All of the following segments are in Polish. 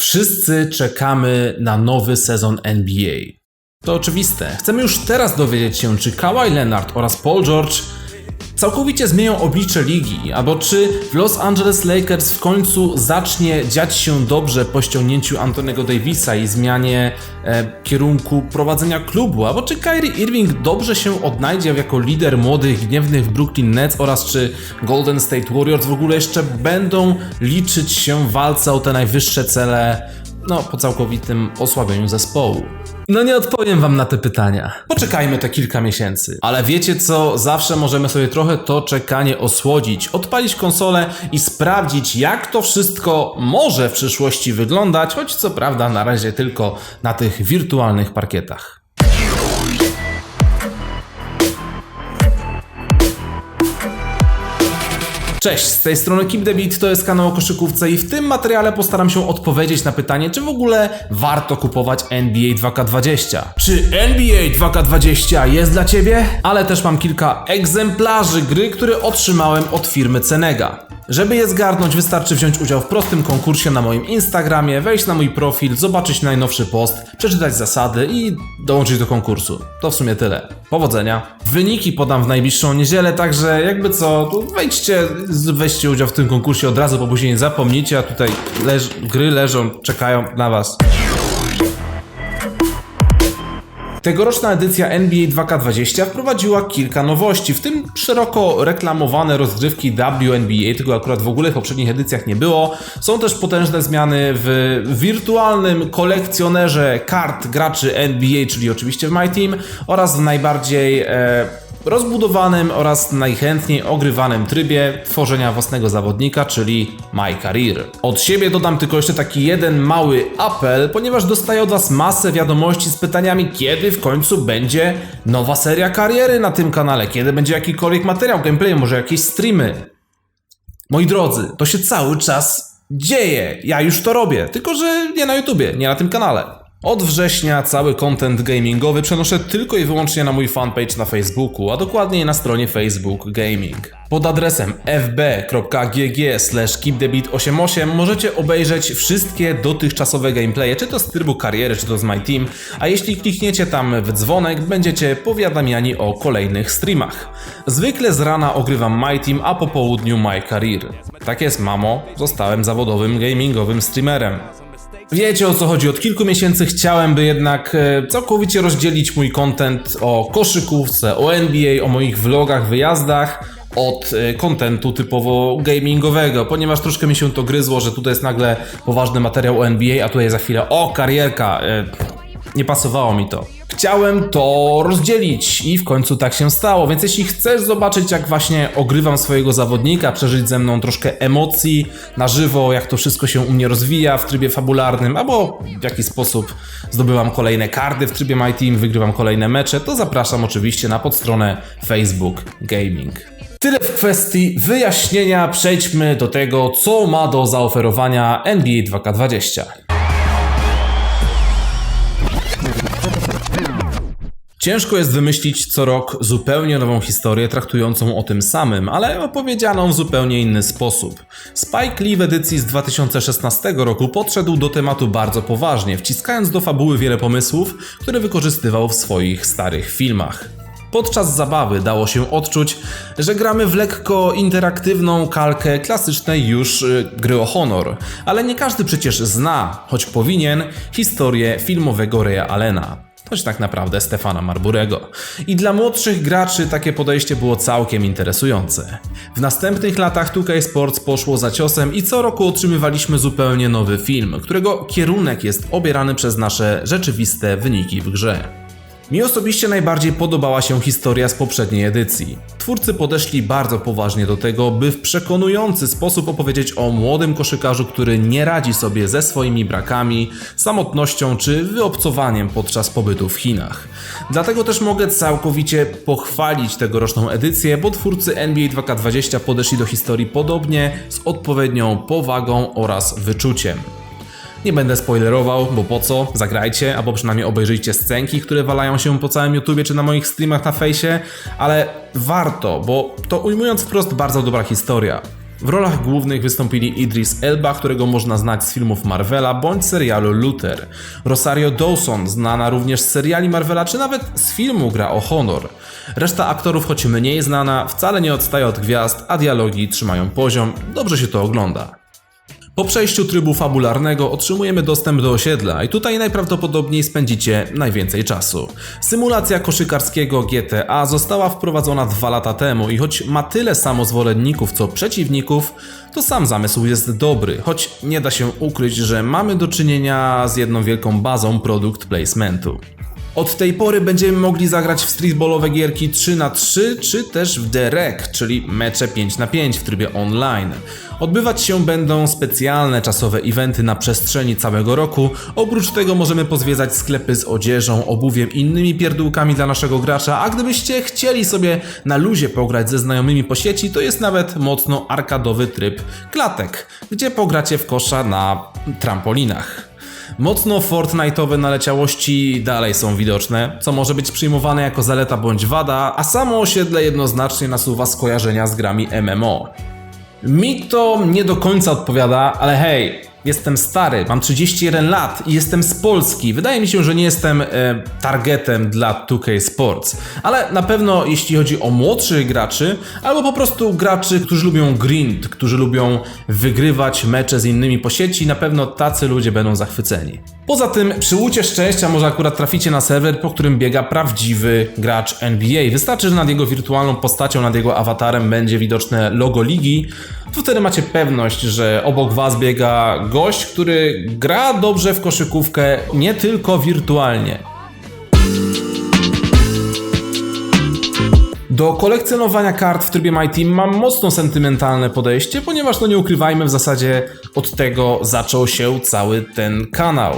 Wszyscy czekamy na nowy sezon NBA. To oczywiste. Chcemy już teraz dowiedzieć się, czy Kawhi Leonard oraz Paul George całkowicie zmienią oblicze ligi, albo czy w Los Angeles Lakers w końcu zacznie dziać się dobrze po ściągnięciu Antonego Davisa i zmianie e, kierunku prowadzenia klubu, albo czy Kyrie Irving dobrze się odnajdzie jako lider młodych, gniewnych Brooklyn Nets oraz czy Golden State Warriors w ogóle jeszcze będą liczyć się w walce o te najwyższe cele no, po całkowitym osłabieniu zespołu. No nie odpowiem wam na te pytania. Poczekajmy te kilka miesięcy. Ale wiecie co? Zawsze możemy sobie trochę to czekanie osłodzić, odpalić konsolę i sprawdzić, jak to wszystko może w przyszłości wyglądać, choć co prawda na razie tylko na tych wirtualnych parkietach. Cześć, z tej strony the Beat, to jest kanał o koszykówce i w tym materiale postaram się odpowiedzieć na pytanie, czy w ogóle warto kupować NBA 2K20. Czy NBA 2K20 jest dla Ciebie? Ale też mam kilka egzemplarzy gry, które otrzymałem od firmy Cenega. Żeby je zgarnąć, wystarczy wziąć udział w prostym konkursie na moim Instagramie, wejść na mój profil, zobaczyć najnowszy post, przeczytać zasady i dołączyć do konkursu. To w sumie tyle. Powodzenia. Wyniki podam w najbliższą niedzielę, także jakby co, to wejdźcie, weźcie udział w tym konkursie od razu, bo później nie zapomnijcie, a tutaj leż gry leżą, czekają na was. Tegoroczna edycja NBA 2K20 wprowadziła kilka nowości, w tym szeroko reklamowane rozgrywki WNBA, tego akurat w ogóle w poprzednich edycjach nie było. Są też potężne zmiany w wirtualnym kolekcjonerze kart graczy NBA, czyli oczywiście w My Team, oraz w najbardziej e, rozbudowanym oraz najchętniej ogrywanym trybie tworzenia własnego zawodnika, czyli My Career. Od siebie dodam tylko jeszcze taki jeden mały apel, ponieważ dostaję od Was masę wiadomości z pytaniami, kiedy w końcu będzie nowa seria kariery na tym kanale, kiedy będzie jakikolwiek materiał, gameplay, może jakieś streamy. Moi drodzy, to się cały czas dzieje. Ja już to robię, tylko że nie na YouTubie, nie na tym kanale. Od września cały content gamingowy przenoszę tylko i wyłącznie na mój fanpage na Facebooku, a dokładniej na stronie Facebook Gaming. Pod adresem fb.gg keepthebit88 możecie obejrzeć wszystkie dotychczasowe gameplaye, czy to z trybu kariery, czy to z My Team, a jeśli klikniecie tam w dzwonek, będziecie powiadamiani o kolejnych streamach. Zwykle z rana ogrywam My Team, a po południu My Career. Tak jest mamo, zostałem zawodowym gamingowym streamerem. Wiecie o co chodzi. Od kilku miesięcy chciałem, by jednak e, całkowicie rozdzielić mój content o koszykówce, o NBA, o moich vlogach, wyjazdach od e, kontentu typowo gamingowego, ponieważ troszkę mi się to gryzło, że tutaj jest nagle poważny materiał o NBA, a tutaj za chwilę o karierka. E, Nie pasowało mi to. Chciałem to rozdzielić i w końcu tak się stało, więc jeśli chcesz zobaczyć jak właśnie ogrywam swojego zawodnika, przeżyć ze mną troszkę emocji na żywo, jak to wszystko się u mnie rozwija w trybie fabularnym, albo w jaki sposób zdobywam kolejne karty w trybie My Team, wygrywam kolejne mecze, to zapraszam oczywiście na podstronę Facebook Gaming. Tyle w kwestii wyjaśnienia, przejdźmy do tego, co ma do zaoferowania NBA 2K20. Ciężko jest wymyślić co rok zupełnie nową historię traktującą o tym samym, ale opowiedzianą w zupełnie inny sposób. Spike Lee w edycji z 2016 roku podszedł do tematu bardzo poważnie, wciskając do fabuły wiele pomysłów, które wykorzystywał w swoich starych filmach. Podczas zabawy dało się odczuć, że gramy w lekko interaktywną kalkę klasycznej już y, gry o honor, ale nie każdy przecież zna, choć powinien, historię filmowego Reya Allena choć tak naprawdę Stefana Marburego. I dla młodszych graczy takie podejście było całkiem interesujące. W następnych latach 2K Sports poszło za ciosem i co roku otrzymywaliśmy zupełnie nowy film, którego kierunek jest obierany przez nasze rzeczywiste wyniki w grze. Mi osobiście najbardziej podobała się historia z poprzedniej edycji. Twórcy podeszli bardzo poważnie do tego, by w przekonujący sposób opowiedzieć o młodym koszykarzu, który nie radzi sobie ze swoimi brakami, samotnością czy wyobcowaniem podczas pobytu w Chinach. Dlatego też mogę całkowicie pochwalić tegoroczną edycję, bo twórcy NBA 2K20 podeszli do historii podobnie, z odpowiednią powagą oraz wyczuciem. Nie będę spoilerował, bo po co? Zagrajcie, albo przynajmniej obejrzyjcie scenki, które walają się po całym YouTubie czy na moich streamach na fejsie, ale warto, bo to ujmując wprost bardzo dobra historia. W rolach głównych wystąpili Idris Elba, którego można znać z filmów Marvela bądź serialu Luther, Rosario Dawson, znana również z seriali Marvela czy nawet z filmu Gra o Honor. Reszta aktorów, choć mniej znana, wcale nie odstaje od gwiazd, a dialogi trzymają poziom, dobrze się to ogląda. Po przejściu trybu fabularnego otrzymujemy dostęp do osiedla i tutaj najprawdopodobniej spędzicie najwięcej czasu. Symulacja koszykarskiego GTA została wprowadzona dwa lata temu i choć ma tyle samo zwolenników co przeciwników, to sam zamysł jest dobry, choć nie da się ukryć, że mamy do czynienia z jedną wielką bazą produkt placementu. Od tej pory będziemy mogli zagrać w streetballowe gierki 3 na 3 czy też w DREC, czyli mecze 5 na 5 w trybie online. Odbywać się będą specjalne czasowe eventy na przestrzeni całego roku. Oprócz tego możemy pozwiedzać sklepy z odzieżą, obuwiem i innymi pierdółkami dla naszego gracza, a gdybyście chcieli sobie na luzie pograć ze znajomymi po sieci, to jest nawet mocno arkadowy tryb klatek, gdzie pogracie w kosza na trampolinach. Mocno Fortnite'owe naleciałości dalej są widoczne, co może być przyjmowane jako zaleta bądź wada, a samo osiedle jednoznacznie nasuwa skojarzenia z grami MMO. Mi to nie do końca odpowiada, ale hej, jestem stary, mam 31 lat i jestem z Polski. Wydaje mi się, że nie jestem e, targetem dla 2K Sports, ale na pewno jeśli chodzi o młodszych graczy, albo po prostu graczy, którzy lubią grind, którzy lubią wygrywać mecze z innymi po sieci, na pewno tacy ludzie będą zachwyceni. Poza tym, przy łucie szczęścia może akurat traficie na serwer, po którym biega prawdziwy gracz NBA. Wystarczy, że nad jego wirtualną postacią, nad jego awatarem będzie widoczne logo ligi, to wtedy macie pewność, że obok was biega gość, który gra dobrze w koszykówkę nie tylko wirtualnie. Do kolekcjonowania kart w trybie My Team mam mocno sentymentalne podejście, ponieważ no nie ukrywajmy, w zasadzie od tego zaczął się cały ten kanał.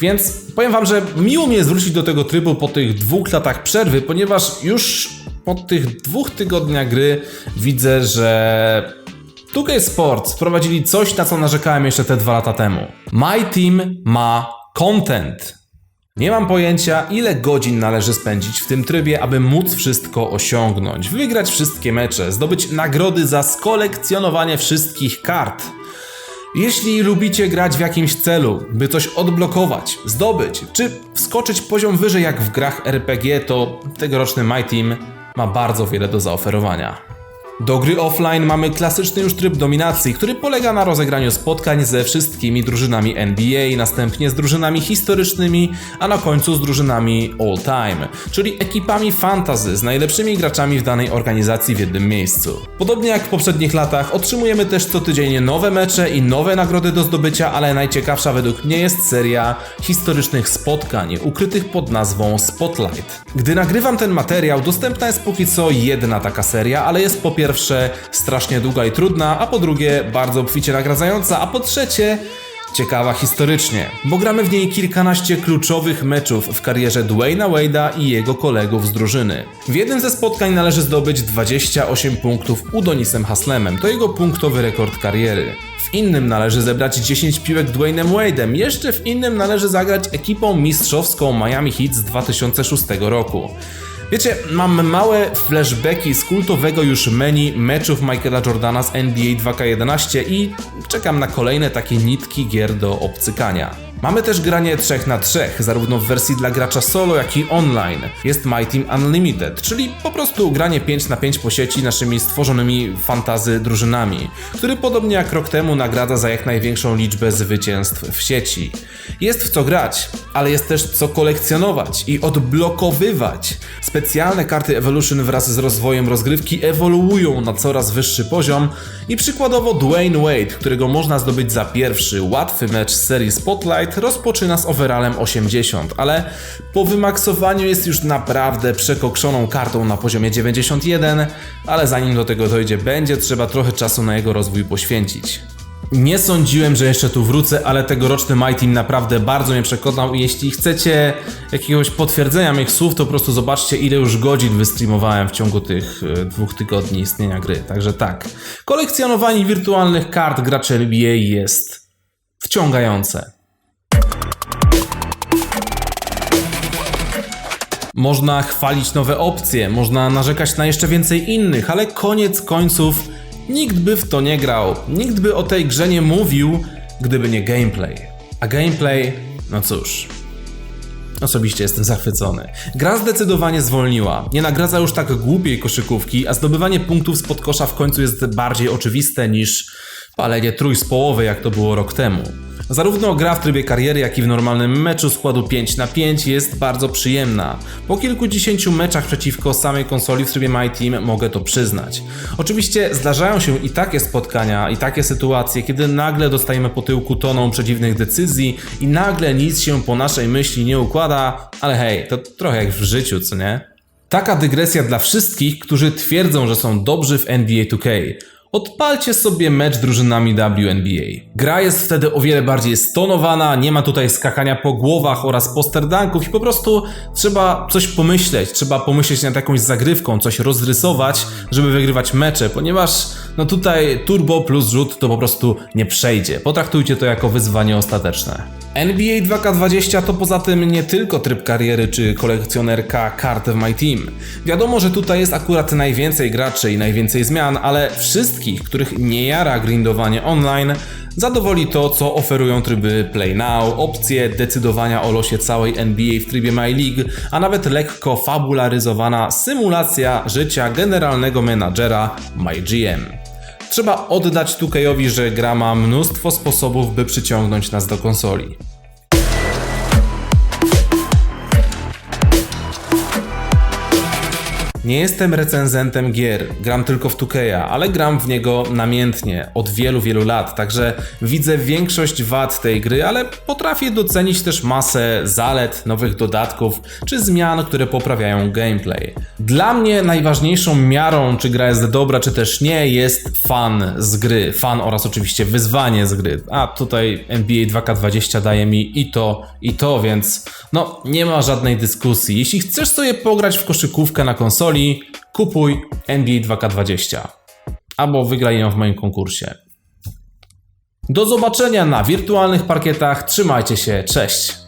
Więc powiem wam, że miło mi jest wrócić do tego trybu po tych dwóch latach przerwy, ponieważ już po tych dwóch tygodniach gry widzę, że 2K Sports wprowadzili coś, na co narzekałem jeszcze te dwa lata temu. My Team ma content. Nie mam pojęcia, ile godzin należy spędzić w tym trybie, aby móc wszystko osiągnąć, wygrać wszystkie mecze, zdobyć nagrody za skolekcjonowanie wszystkich kart. Jeśli lubicie grać w jakimś celu, by coś odblokować, zdobyć, czy wskoczyć poziom wyżej jak w grach RPG, to tegoroczny My Team ma bardzo wiele do zaoferowania. Do gry offline mamy klasyczny już tryb dominacji, który polega na rozegraniu spotkań ze wszystkimi drużynami NBA, następnie z drużynami historycznymi, a na końcu z drużynami all time, czyli ekipami fantasy z najlepszymi graczami w danej organizacji w jednym miejscu. Podobnie jak w poprzednich latach, otrzymujemy też co tydzień nowe mecze i nowe nagrody do zdobycia, ale najciekawsza według mnie jest seria historycznych spotkań, ukrytych pod nazwą Spotlight. Gdy nagrywam ten materiał, dostępna jest póki co jedna taka seria, ale jest po pierwsze strasznie długa i trudna, a po drugie bardzo obficie nagradzająca, a po trzecie ciekawa historycznie, bo gramy w niej kilkanaście kluczowych meczów w karierze Dwayna Wade'a i jego kolegów z drużyny. W jednym ze spotkań należy zdobyć 28 punktów Udonisem Haslemem, to jego punktowy rekord kariery. W innym należy zebrać 10 piłek Dwaynem Wade'em, jeszcze w innym należy zagrać ekipą mistrzowską Miami Heat z 2006 roku. Wiecie, mam małe flashbacki z kultowego już menu meczów Michaela Jordana z NBA 2K11 i czekam na kolejne takie nitki gier do obcykania. Mamy też granie 3 na 3, zarówno w wersji dla gracza solo, jak i online. Jest My Team Unlimited, czyli po prostu granie 5 na 5 po sieci naszymi stworzonymi fantazy drużynami, który podobnie jak rok temu nagradza za jak największą liczbę zwycięstw w sieci. Jest w co grać, ale jest też co kolekcjonować i odblokowywać. Specjalne karty Evolution wraz z rozwojem rozgrywki ewoluują na coraz wyższy poziom i przykładowo Dwayne Wade, którego można zdobyć za pierwszy łatwy mecz serii Spotlight, rozpoczyna z overallem 80, ale po wymaksowaniu jest już naprawdę przekokszoną kartą na poziomie 91, ale zanim do tego dojdzie, będzie trzeba trochę czasu na jego rozwój poświęcić. Nie sądziłem, że jeszcze tu wrócę, ale tegoroczny My Team naprawdę bardzo mnie przekonał i jeśli chcecie jakiegoś potwierdzenia moich słów, to po prostu zobaczcie ile już godzin wystreamowałem w ciągu tych e, dwóch tygodni istnienia gry. Także tak, kolekcjonowanie wirtualnych kart graczy NBA jest wciągające. Można chwalić nowe opcje, można narzekać na jeszcze więcej innych, ale koniec końców Nikt by w to nie grał, nikt by o tej grze nie mówił, gdyby nie gameplay. A gameplay, no cóż, Osobiście jestem zachwycony. Gra zdecydowanie zwolniła. Nie nagradza już tak głupiej koszykówki, a zdobywanie punktów spod kosza w końcu jest bardziej oczywiste niż palenie trój z połowy, jak to było rok temu. Zarówno gra w trybie kariery, jak i w normalnym meczu składu 5 na 5 jest bardzo przyjemna. Po kilkudziesięciu meczach przeciwko samej konsoli w trybie My Team mogę to przyznać. Oczywiście zdarzają się i takie spotkania, i takie sytuacje, kiedy nagle dostajemy po tyłku toną przedziwnych decyzji i nagle nic się po naszej myśli nie układa, ale hej, to trochę jak w życiu, co nie? Taka dygresja dla wszystkich, którzy twierdzą, że są dobrzy w NBA 2K. Odpalcie sobie mecz drużynami WNBA. Gra jest wtedy o wiele bardziej stonowana, nie ma tutaj skakania po głowach oraz posterdanków i po prostu trzeba coś pomyśleć, trzeba pomyśleć nad jakąś zagrywką, coś rozrysować, żeby wygrywać mecze, ponieważ no tutaj turbo plus rzut to po prostu nie przejdzie. Potraktujcie to jako wyzwanie ostateczne. NBA 2K20 to poza tym nie tylko tryb kariery czy kolekcjonerka kart w My Team. Wiadomo, że tutaj jest akurat najwięcej graczy i najwięcej zmian, ale wszystkich, których nie jara grindowanie online, zadowoli to, co oferują tryby Play Now, opcje decydowania o losie całej NBA w trybie My League, a nawet lekko fabularyzowana symulacja życia generalnego menadżera MyGM. Trzeba oddać 2K-owi, że gra ma mnóstwo sposobów, by przyciągnąć nas do konsoli. Nie jestem recenzentem gier, gram tylko w 2K'a, ale gram w niego namiętnie od wielu, wielu lat, także widzę większość wad tej gry, ale potrafię docenić też masę zalet, nowych dodatków czy zmian, które poprawiają gameplay. Dla mnie najważniejszą miarą, czy gra jest dobra, czy też nie, jest fan z gry, fan oraz oczywiście wyzwanie z gry. A tutaj NBA 2K20 daje mi i to, i to, więc no nie ma żadnej dyskusji. Jeśli chcesz sobie pograć w koszykówkę na konsoli, kupuj NBA 2K20 albo wygraj ją w moim konkursie. Do zobaczenia na wirtualnych parkietach. Trzymajcie się, cześć!